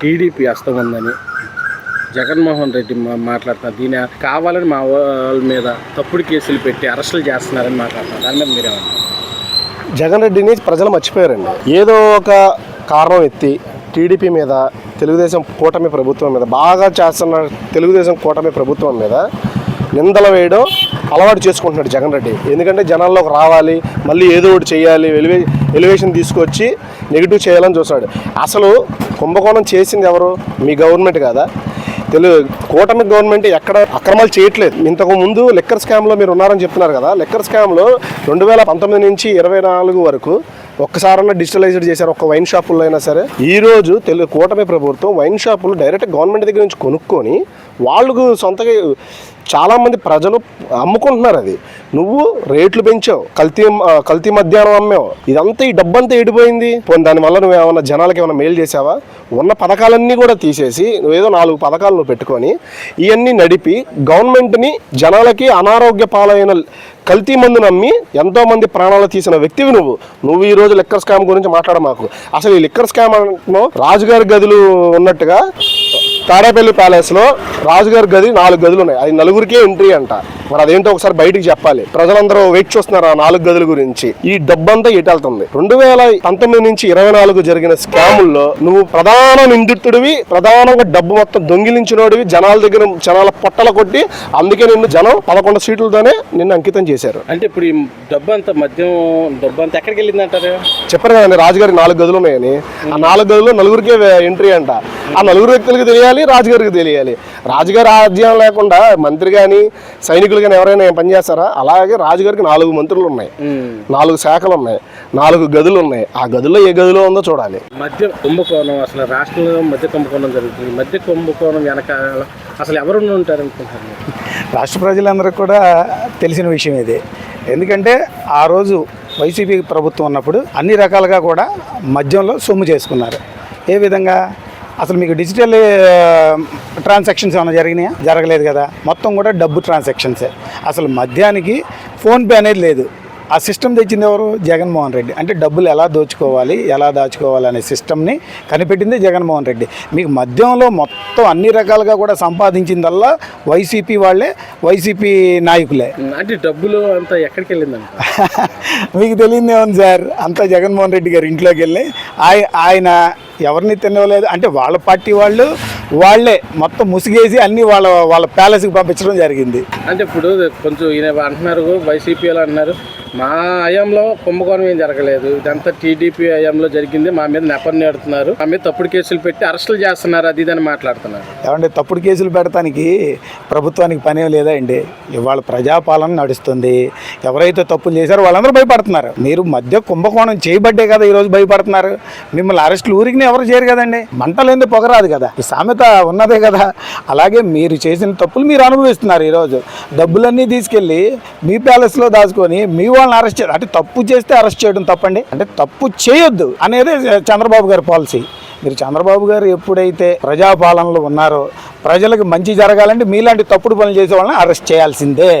TDP హస్తం ఉందని జగన్మోహన్ రెడ్డి మా- మాట్లాడుతున్నారు. దీని కావాలని మా వాళ్ళ మీద తప్పుడు కేసులు పెట్టి అరెస్టులు చేస్తున్నారని మాట్లాడుతున్నారు దాని మీద మీరేమంటారు? జగన్ రెడ్డిని ప్రజలు మర్చిపోయారండి. ఏదో ఒక కారణం ఎత్తి టీడీపీ మీద తెలుగుదేశం కూటమి ప్రభుత్వం మీద బాగా చేస్తున్న తెలుగుదేశం కూటమి ప్రభుత్వం మీద నిందలు వేయడం అలవాటు చేసుకుంటున్నాడు జగన్ రెడ్డి. ఎందుకంటే జనాల్లోకి రావాలి మళ్ళీ ఏదో ఒకటి చేయాలి ఎలివే ఎలివేషన్ తీసుకొచ్చి నెగిటివ్ చేయాలని చూస్తాడు అసలు కుంభకోణం చేసింది ఎవరు? మీ గవర్నమెంట్ కదా? తెలుగు కూటమి గవర్నమెంట్ ఎక్కడ అక్రమాలు చేయట్లేదు. ఇంతకు ముందు లెక్కర్ స్కామ్లో మీరు ఉన్నారని చెప్తున్నారు కదా లెక్కర్ స్కామ్లో రెండు వేల పంతొమ్మిది నుంచి ఇరవై నాలుగు వరకు ఒక్కసారన్నా డిజిటలైజ్డ్ చేశారు ఒక్క వైన్ షాపుల్లో అయినా సరే. ఈ రోజు తెలుగు కూటమి ప్రభుత్వం వైన్ షాపులు డైరెక్ట్ గవర్నమెంట్ దగ్గర నుంచి కొనుక్కొని వాళ్ళకు సొంతగా చాలామంది ప్రజలు అమ్ముకుంటున్నారు అది. నువ్వు రేట్లు పెంచావు కల్తీ కల్తీ మధ్యాహ్నం అమ్మావు. ఇదంతా ఈ డబ్బంతా ఎడిపోయింది. పోనీ దానివల్ల నువ్వు ఏమైనా జనాలకి ఏమైనా మేలు చేసావా? ఉన్న పథకాలన్నీ కూడా తీసేసి నువ్వేదో నాలుగు పథకాలు నువ్వు పెట్టుకొని ఇవన్నీ నడిపి గవర్నమెంట్ని జనాలకి అనారోగ్య పాలైన కల్తీ మందు నమ్మి ఎంతో మంది ప్రాణాలు తీసిన వ్యక్తివి నువ్వు. నువ్వు ఈ రోజు లిక్కర్ స్కామ్ గురించి మాట్లాడ మాకు అసలు ఈ లిక్కర్ స్కామ్ రాజుగారి గదులు ఉన్నట్టుగా తాడేపల్లి ప్యాలెస్లో రాజుగారి గది నాలుగు గదులు ఉన్నాయి. అది నలుగురికే ఎంట్రీ అంట. మరి అదేంటో ఒకసారి బయటికి చెప్పాలి. ప్రజలందరూ వెయిట్ చూస్తున్నారు ఆ నాలుగు గదుల గురించి. ఈ డబ్బంతా ఎటెళ్తుంది రెండు వేల పంతొమ్మిది నుంచి ఇరవై నాలుగు జరిగిన స్కాముల్లో నువ్వు ప్రధాన నిందితుడివి ప్రధానంగా డబ్బు మొత్తం దొంగిలించినోడివి జనాల దగ్గర జనాల పొట్టల కొట్టి అందుకే నిన్ను జనం పదకొండు సీట్లతోనే నిన్ను అంకితం చేశారు. అంటే ఇప్పుడు ఈ డబ్బు అంతా మద్యం డబ్బు అంతా ఎక్కడికి వెళ్ళింది అంటారు చెప్పారు కదండి రాజుగారికి నాలుగు గదులు ఉన్నాయని. ఆ నాలుగు గదులు నలుగురికే ఎంట్రీ అంట. ఆ నలుగురు వ్యక్తులకి తెలియాలి రాజుగారికి తెలియాలి. రాజుగారి ఆద్యం లేకుండా మంత్రి కానీ సైనికులు కానీ ఎవరైనా ఏం పని చేస్తారా? అలాగే రాజుగారికి నాలుగు మంత్రులు ఉన్నాయి నాలుగు శాఖలు ఉన్నాయి నాలుగు గదులు ఉన్నాయి ఆ గదుల్లో ఏ గదిలో ఉందో చూడాలి. మధ్య కుంభకోణం అసలు రాష్ట్రంలో మధ్య కుంభకోణం జరుగుతుంది. మధ్య కుంభకోణం వెనకాల అసలు ఎవరు ఉంటారు అనుకుంటారు? రాష్ట్ర ప్రజలందరికీ కూడా తెలిసిన విషయం ఇది. ఎందుకంటే ఆ రోజు వైసీపీ ప్రభుత్వం ఉన్నప్పుడు అన్ని రకాలుగా కూడా మద్యంలో సొమ్ము చేసుకున్నారు. ఏ విధంగా? అసలు మీకు డిజిటల్ ట్రాన్సాక్షన్స్ ఏమైనా జరిగినాయా? జరగలేదు కదా. మొత్తం కూడా డబ్బు ట్రాన్సాక్షన్సే. అసలు మద్యానికి ఫోన్పే అనేది లేదు. ఆ సిస్టమ్ తెచ్చింది ఎవరు? జగన్మోహన్ రెడ్డి. అంటే డబ్బులు ఎలా దోచుకోవాలి ఎలా దాచుకోవాలి అనే సిస్టమ్ని కనిపెట్టింది జగన్మోహన్ రెడ్డి. మీకు మద్యంలో మొత్తం అన్ని రకాలుగా కూడా సంపాదించిందల్లా వైసీపీ వాళ్ళే వైసీపీ నాయకులే. అంటే డబ్బులు అంతా ఎక్కడికి వెళ్ళిందంట? మీకు తెలియదే ఉంది సార్ అంతా జగన్మోహన్ రెడ్డి గారి ఇంట్లోకి వెళ్ళి. ఆయ ఆయన ఎవరిని తినలేదు. అంటే వాళ్ళ పార్టీ వాళ్ళు వాళ్ళే మొత్తం ముసిగేసి అన్ని వాళ్ళ వాళ్ళ ప్యాలెస్కి పంపించడం జరిగింది. అంటే ఇప్పుడు కొంచెం ఈయన అంటున్నారు వైసీపీ అంటున్నారు మా హయాంలో కుంభకోణం ఏం జరగలేదు. ఇదంతా టీడీపీ హయాంలో జరిగింది మా మీద నెపం నేడుతున్నారు. మా మీద తప్పుడు కేసులు పెట్టి అరెస్టులు చేస్తున్నారు అది ఇదని మాట్లాడుతున్నారు. ఏమంటే తప్పుడు కేసులు పెడతానికి ప్రభుత్వానికి పనేం లేదా అండి ఇవాళ ప్రజాపాలన నడుస్తుంది. ఎవరైతే తప్పులు చేశారో వాళ్ళందరూ భయపడుతున్నారు. మీరు మధ్య కుంభకోణం చేయబట్టే కదా ఈరోజు భయపడుతున్నారు. మిమ్మల్ని అరెస్టులు ఊరికి ఎవరు చేయరు కదండి. మంటలేంది పొగరాదు కదా. ఈ సామెత ఉన్నదే కదా. అలాగే మీరు చేసిన తప్పులు మీరు అనుభవిస్తున్నారు ఈరోజు. డబ్బులన్నీ తీసుకెళ్ళి మీ ప్యాలెస్లో దాచుకొని మీ వాళ్ళని అరెస్ట్ చేయడం అంటే తప్పు చేస్తే అరెస్ట్ చేయడం తప్పండి. అంటే తప్పు చేయొద్దు అనేది చంద్రబాబు గారి పాలసీ. మీరు చంద్రబాబు గారు ఎప్పుడైతే ప్రజాపాలనలో ఉన్నారో ప్రజలకు మంచి జరగాలంటే మీలాంటి తప్పుడు పనులు చేసే వాళ్ళని అరెస్ట్ చేయాల్సిందే.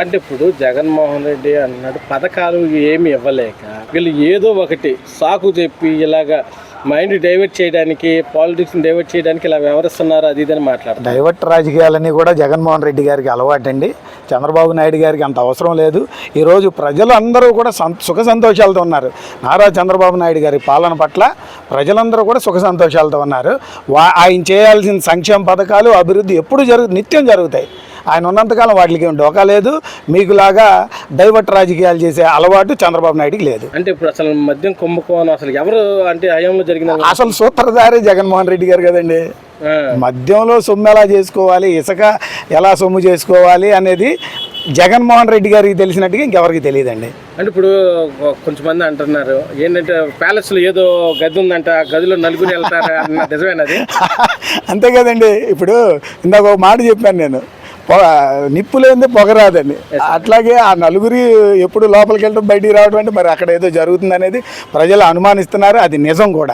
అంటే ఇప్పుడు జగన్మోహన్ రెడ్డి అన్నాడు పథకాలు ఏమి ఇవ్వలేక వీళ్ళు ఏదో ఒకటి సాకు చెప్పి ఇలాగా మైండ్ డైవర్ట్ చేయడానికి పాలిటిక్స్ డైవర్ట్ చేయడానికి ఇలా వ్యవహరిస్తున్నారు అది ఇదని మాట్లాడారు డైవర్ట్ రాజకీయాలన్నీ కూడా జగన్మోహన్ రెడ్డి గారికి అలవాటండి. చంద్రబాబు నాయుడు గారికి అంత అవసరం లేదు. ఈరోజు ప్రజలు అందరూ కూడా సం సుఖ సంతోషాలతో ఉన్నారు. నారా చంద్రబాబు నాయుడు గారి పాలన పట్ల ప్రజలందరూ కూడా సుఖ సంతోషాలతో ఉన్నారు. వా ఆయన చేయాల్సిన సంక్షేమ పథకాలు అభివృద్ధి ఎప్పుడు జరుగు నిత్యం జరుగుతాయి. ఆయన ఉన్నంతకాలం వాటికి ఏం డోకా లేదు. మీకులాగా డైవర్ట్ రాజకీయాలు చేసే అలవాటు చంద్రబాబు నాయుడుకి లేదు. అంటే ఇప్పుడు అసలు మద్యం కుంభకోణం అసలు ఎవరు అంటే హయాంలో జరిగిన అసలు సూత్రధారి జగన్మోహన్ రెడ్డి గారు కదండి. మద్యంలో సొమ్ము ఎలా చేసుకోవాలి ఇసుక ఎలా సొమ్ము చేసుకోవాలి అనేది జగన్మోహన్ రెడ్డి గారికి తెలిసినట్టుగా ఇంకెవరికి తెలియదండి. అంటే ఇప్పుడు కొంచెం మంది అంటున్నారు ఏంటంటే ప్యాలెస్లో ఏదో గది ఉందంట గదిలో నలుగురు వెళ్తారా అన్న నిజమేనది అంతే కదండి. ఇప్పుడు ఇందాక ఒక మాట చెప్పాను నేను. నిప్పు లేనిదే పొగ రాదండి. అట్లాగే ఆ నలుగురి ఎప్పుడు లోపలికి వెళ్ళడం బయటికి రావడం అంటే మరి అక్కడ ఏదో జరుగుతుంది అనేది ప్రజలు అనుమానిస్తున్నారు. అది నిజం కూడా.